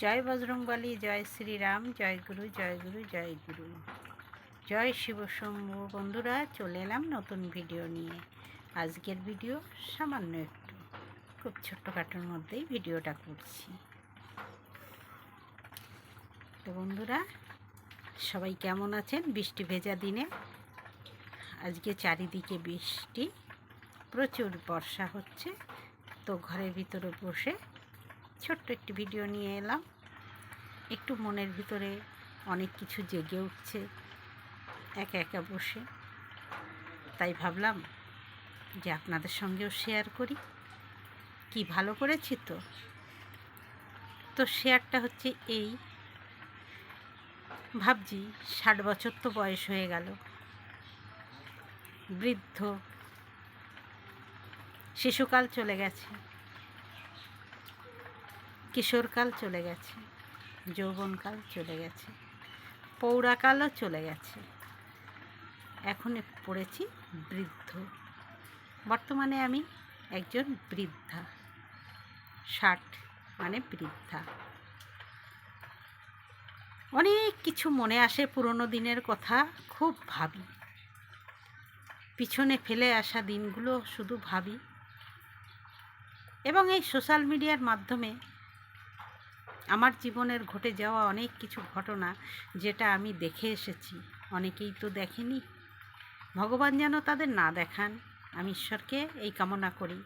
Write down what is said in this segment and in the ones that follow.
জয় বজরংবলী, জয় শ্রীরাম, জয় গুরু জয় গুরু জয় গুরু। জয় শিব শম্ভু। বন্ধুরা, চলে এলাম নতুন ভিডিও নিয়ে। আজকের ভিডিও সামান্য একটু। খুব ছোট্টখাটোর মধ্যেই ভিডিওটা করছি। তো বন্ধুরা, সবাই কেমন আছেন? বৃষ্টি ভেজা দিনে। আজকে চারিদিকে বৃষ্টি। প্রচুর বর্ষা হচ্ছে। তো ঘরের ভিতরে বসে ছোট্ট একটি ভিডিও নিয়ে এলাম। একটু মনের ভিতরে অনেক কিছু জেগে উঠছে, একা একা বসে। তাই ভাবলাম যে আপনাদের সঙ্গেও শেয়ার করি। কি ভালো করেছি তো? তো শেয়ারটা হচ্ছে এই। ভাবছি ষাট বছর তো বয়স হয়ে গেল। বৃদ্ধ, শিশুকাল চলে গেছে। কিশোরকাল চলে গেছে যৌবনকাল চলে গেছে পৌরাকালও চলে গেছে। এখন পড়েছি বৃদ্ধ। বর্তমানে আমি একজন বৃদ্ধা, ষাট মানে বৃদ্ধা। অনেক কিছু মনে আসে পুরনো দিনের কথা, খুব ভাবি। পিছনে ফেলে আসা দিনগুলো শুধু ভাবি। এবং এই সোশ্যাল মিডিয়ার মাধ্যমে আমার জীবনের ঘটে যাওয়া অনেক কিছু ঘটনা যেটা আমি দেখে এসেছি। অনেকেই তো দেখেনি। ভগবান যেন তাদের না দেখান, আমি ঈশ্বরকে এই কামনা করি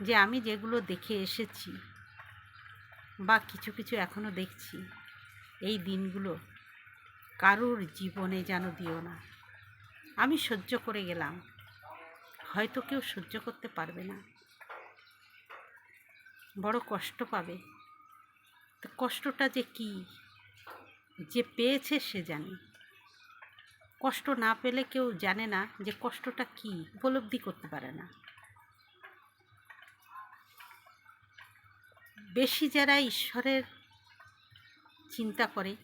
যে আমি যেগুলো দেখে এসেছি বা কিছু কিছু এখনও দেখছি, এই দিনগুলো কারোর জীবনে যেন দিও না। আমি সহ্য করে গেলাম, হয়তো কেউ সহ্য করতে পারবে না। বড় কষ্ট পাবে। তো কষ্টটা যে কি? যে পেয়েছে সে জানে। কষ্ট না পেলে কেউ জানে না যে কষ্টটা কি, উপলব্ধি করতে পারে না। বেশি যারা ঈশ্বরের চিন্তা করে,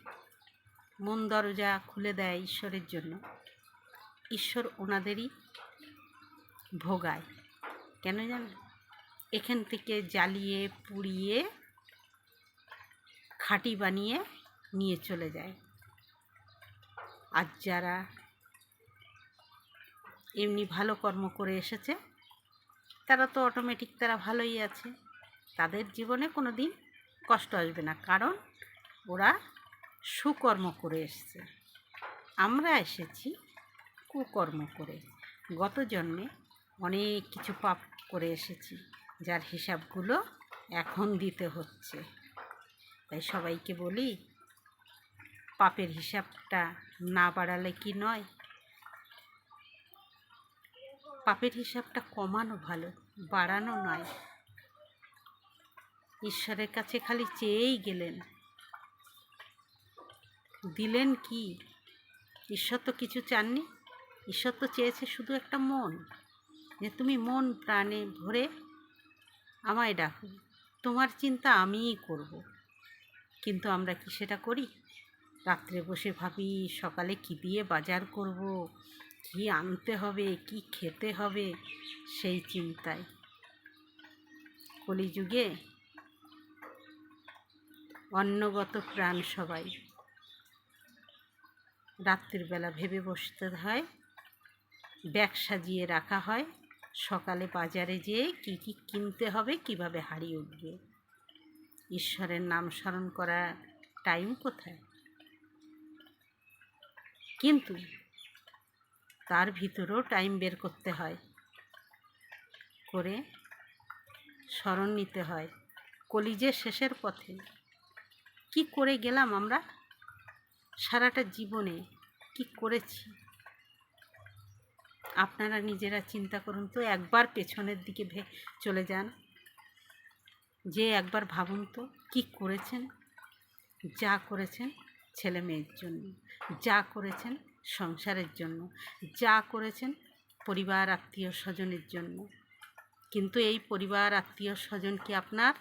মন দরজা খুলে দেয় ঈশ্বরের জন্য, ঈশ্বর ওনাদেরই ভোগায়। কেন জানেন? এখান থেকে জ্বালিয়ে, পুড়িয়ে খাঁটি বানিয়ে নিয়ে চলে যায়। আর যারা এমনি ভালো কর্ম করে এসেছে, তারা তো অটোমেটিক তারা ভালোই আছে। তাদের জীবনে কোনো দিন কষ্ট আসবে না, কারণ ওরা সুকর্ম করে এসছে। আমরা এসেছি কুকর্ম করে। গত জন্মে অনেক কিছু পাপ করে এসেছি, যার হিসাবগুলো এখন দিতে হচ্ছে। তাই সবাইকে বলি, পাপের হিসাবটা না বাড়ালে কি নয়? পাপের হিসাবটা কমানো ভালো, বাড়ানো নয়। ঈশ্বরের কাছে খালি চেয়েই গেলেন। দিলেন কি? ঈশ্বর তো কিছু চাননি। ঈশ্বর তো চেয়েছে শুধু একটা মন। যে তুমি মন প্রাণে ভরে আমায় ডাকো। তোমার চিন্তা আমিই করব। কিন্তু আমরা কি সেটা করি? রাত্রে বসে ভাবি, সকালে কি দিয়ে বাজার করব? কি আনতে হবে? কি খেতে হবে? সেই চিন্তায়। কলিযুগে অন্নগত প্রাণ সবাই। রাত্রির বেলা ভেবে বসতে হয়, ব্যাগ সাজিয়ে রাখা হয়, সকালে বাজারে যেয়ে কী কী কিনতে হবে, কীভাবে হারিয়ে উঠবে? ঈশ্বরের নাম স্মরণ করার টাইম কোথায়? কিন্তু তার ভিতরেও টাইম বের করতে হয়, করে স্মরণ নিতে হয়। কলিজের শেষের পথে কি করে গেলাম আমরা? সারাটা জীবনে কি করেছি? আপনারা নিজেরা চিন্তা করুন তো, একবার পেছনের দিকে ভে চলে যান। যে একবার ভাবুন তো, কী করেছেন? যা করেছেন ছেলে মেয়ের জন্য, যা করেছেন সংসারের জন্য, যা করেছেন পরিবার আত্মীয় স্বজনের জন্য। কিন্তু এই পরিবার আত্মীয় স্বজন কি আপনার?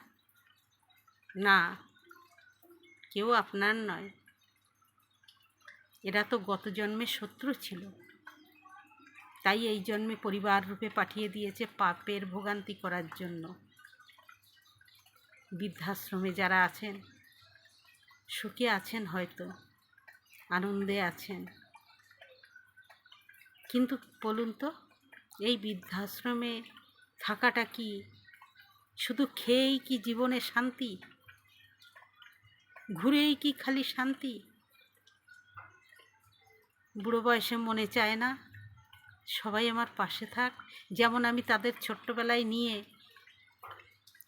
না, কেউ আপনার নয়। এরা তো গত জন্মে শত্রু ছিল। তাই এই জন্মে পরিবার রূপে পাঠিয়ে দিয়েছে পাপের ভোগান্তি করার জন্য। বৃদ্ধাশ্রমে যারা আছেন, সুখে আছেন হয়তো, আনন্দে আছেন। কিন্তু বলুন তো, এই বৃদ্ধাশ্রমে থাকাটা কি শুধু খেয়েই কি জীবনে শান্তি? ঘুরেই কি খালি শান্তি? বুড়ো বয়সে মনে চায় না, সবাই আমার পাশে থাক। যেমন আমি তাদের ছোট্টবেলায় নিয়ে,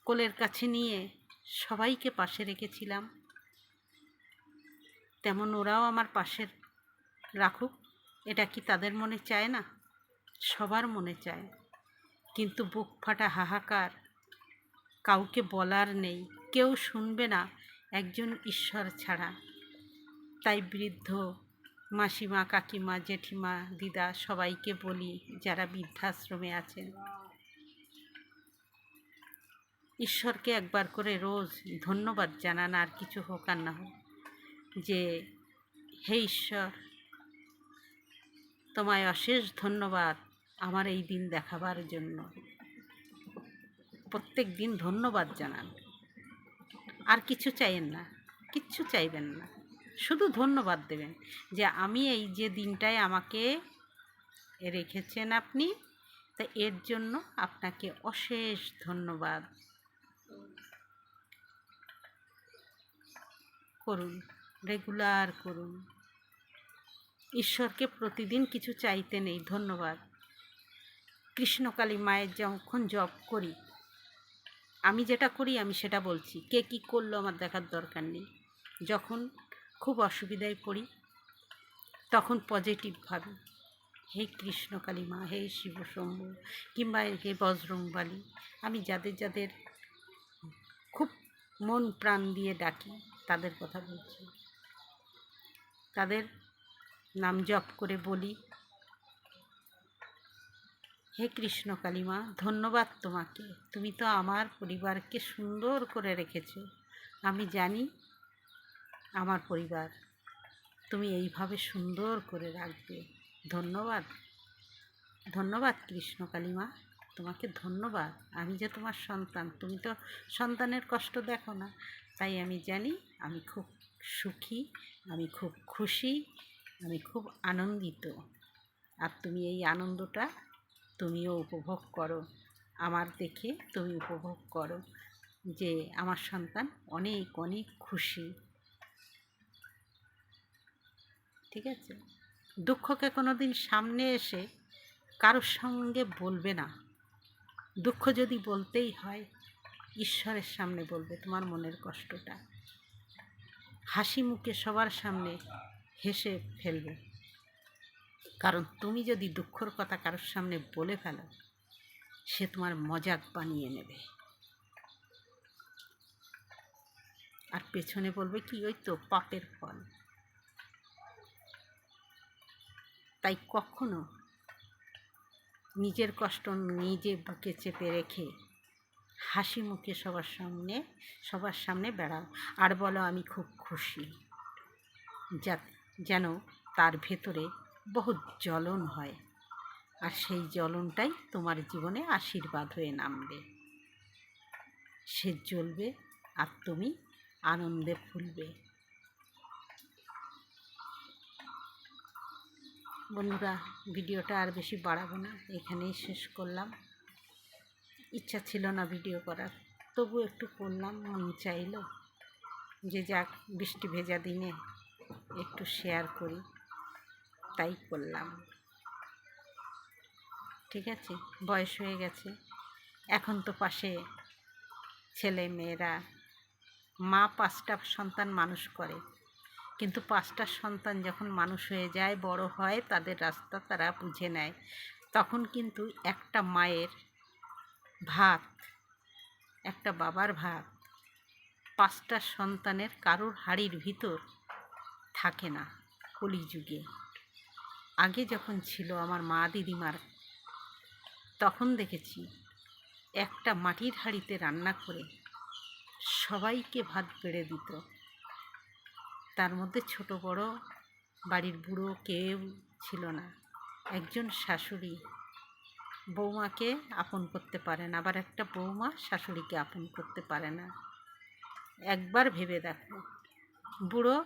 কোলের কাছে নিয়ে সবাইকে পাশে রেখেছিলাম। তেমন ওরাও আমার পাশে রাখুক, এটা কি তাদের মনে চায় না? সবার মনে চায়। কিন্তু বুক ফাটা হাহাকার, কাউকে বলার নেই। কেউ শুনবে না একজন ঈশ্বর ছাড়া। তাই বৃদ্ধ, মাসিমা, কাকিমা, জেঠিমা, দিদা সবাইকে বলি যারা বৃদ্ধাশ্রমে আছেন। ঈশ্বরকে একবার করে রোজ ধন্যবাদ জানান, আর কিছু হোক আর না হোক, যে, হে ঈশ্বর, তোমায় অশেষ ধন্যবাদ আমার এই দিন দেখাবার জন্য। প্রত্যেক দিন ধন্যবাদ জানান। আর কিছু চাইেন না, কিচ্ছু চাইবেন না। শুধু ধন্যবাদ দেবেন যে, আমি এই যে দিনটায় আমাকে রেখেছেন আপনি, তা এর জন্য আপনাকে অশেষ ধন্যবাদ। করুন রেগুলার করুন। ঈশ্বরকে প্রতিদিন কিছু চাইতে নেই, ধন্যবাদ। কৃষ্ণকালী মায়ের যখন জপ করি, আমি যেটা করি, আমি সেটা বলছি। কে কী করল আমার দেখার দরকার নেই। যখন খুব অসুবিধায় পড়ি, তখন পজিটিভ ভাবি। হে কৃষ্ণকালী মা, হে শিবশম্ভু, কিংবা হে বজরংবালী, আমি যাদের যাদের খুব মন প্রাণ দিয়ে ডাকি তাদের কথা বলছি। তাদের নাম জপ করে বলি। হে কৃষ্ণ কালিমা, ধন্যবাদ তোমাকে। তুমি তো আমার পরিবারকে সুন্দর করে রেখেছো। আমি জানি আমার পরিবার তুমি এইভাবে সুন্দর করে রাখবে। ধন্যবাদ। ধন্যবাদ কৃষ্ণ কালিমা, তোমাকে ধন্যবাদ। আমি যে তোমার সন্তান, তুমি তো সন্তানের কষ্ট দেখো না। তাই আমি জানি আমি খুব সুখী, আমি খুব খুশি, আমি খুব আনন্দিত। আর তুমি এই আনন্দটা তুমিও উপভোগ করো। আমার দেখে তুমি উপভোগ করো যে আমার সন্তান অনেক অনেক খুশি। ঠিক আছে? দুঃখকে কোনো দিন সামনে এসে কারোর সঙ্গে বলবে না। দুঃখ যদি বলতেই হয় ঈশ্বরের সামনে বলবে তোমার মনের কষ্টটা। হাসি মুখে সবার সামনে হেসে ফেলবে। কারণ তুমি যদি দুঃখর কথা কারোর সামনে বলে ফেলো, সে তোমার মজাক বানিয়ে নেবে। আর পেছনে বলবে, কি ওই তো পাপের ফল। তাই কখনো নিজের কষ্ট নিজে বুকে চেপে রেখে হাসি মুখে সবার সামনে সবার সামনে বেড়াও। আর বলো, আমি খুব খুশি যা, যেন তার ভেতরে বহু জ্বলন হয়। আর সেই জ্বলনটাই তোমার জীবনে আশীর্বাদ হয়ে নামবে। সে জ্বলবে আর তুমি আনন্দে ফুলবে। বন্ধুরা, ভিডিওটা আর বেশি বাড়াবো না। এখানেই শেষ করলাম। ইচ্ছা ছিল না ভিডিও করার। তবু একটু করলাম, মন চাইলো যে যাক, বৃষ্টি ভেজা দিনে একটু শেয়ার করি। তাই করলাম। ঠিক আছে, বয়স হয়ে গেছে। এখন তো পাশে ছেলে মেয়েরা, মা পাঁচটা সন্তান মানুষ করে। কিন্তু পাঁচটা সন্তান যখন মানুষ হয়ে যায়, বড় হয়, তাদের রাস্তা তারা বুঝে নেয়। তখন কিন্তু একটা মায়ের ভাত, একটা বাবার ভাত, পাঁচটা সন্তানের কারোর হাড়ির ভিতর থাকে না কলিযুগে। আগে যখন ছিল আমার মা দিদিমার, তখন দেখেছি একটা মাটির হাঁড়িতে রান্না করে সবাইকে ভাত বেড়ে দিত। তার মধ্যে ছোট বড় বাড়ির বুড়ো কেউ ছিল না। একজন শাশুড়ি বৌমাকে আপন করতে পারে না, আবার একটা বৌমা শাশুড়িকে আপন করতে পারে না। একবার ভেবে দেখো, বুড়ো,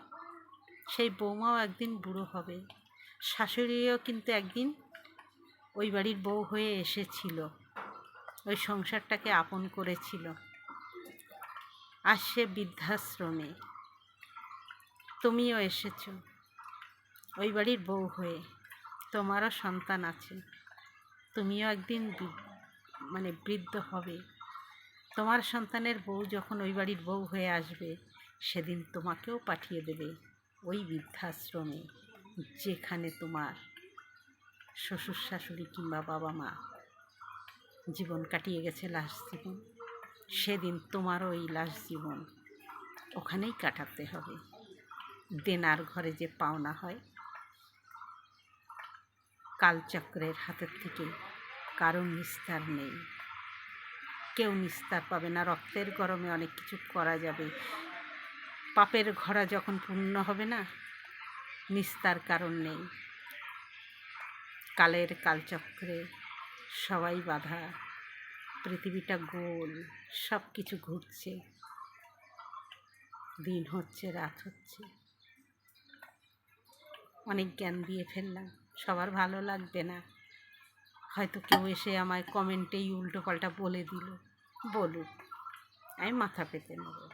সেই বৌমাও একদিন বুড়ো হবে। শাশুড়িও কিন্তু একদিন ওই বাড়ির বউ হয়ে এসেছিল, ওই সংসারটাকে আপন করেছিল। আর সে বৃদ্ধাশ্রমে, তুমিও এসেছ, ওই বাড়ির বউ হয়ে। তোমারও সন্তান আছে। তুমিও একদিন মানে বৃদ্ধ হবে। তোমার সন্তানের বউ যখন ওই বাড়ির বউ হয়ে আসবে, সেদিন তোমাকেও পাঠিয়ে দেবে ওই বৃদ্ধাশ্রমে, যেখানে তোমার শ্বশুর শাশুড়ি কিংবা বাবা মা জীবন কাটিয়ে গেছে লাশ জীবন। সেদিন তোমারও এই লাশ জীবন ওখানেই কাটাতে হবে। দেনার ঘরে যে পাওনা হয় কালচক্রের হাতের থেকে কারও নিস্তার নেই। কেউ নিস্তার পাবে না। রক্তের গরমে অনেক কিছু করা যাবে। পাপের ঘোড়া যখন পূর্ণ হবে না, নিস্তার কারণ নেই। কালের কালচক্রে সবাই বাধা। পৃথিবীটা গোল সব কিছু ঘুরছে। দিন হচ্ছে, রাত হচ্ছে। অনেক জ্ঞান দিয়ে ফেললাম। সবার ভালো লাগবে না। হয়তো কেউ এসে আমায় কমেন্টেই উল্টো পাল্টা বলে দিল। বলুক, আমি মাথা পেতে নেব।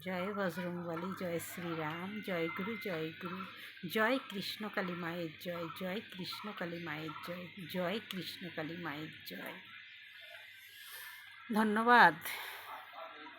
জয় বজরংবলী জয় শ্রীরাম, জয় গুরু জয় গুরু, জয় কৃষ্ণকালী মায়ের জয় জয় কৃষ্ণকালী মায়ের জয় জয় কৃষ্ণকালী মায়ের জয়। ধন্যবাদ।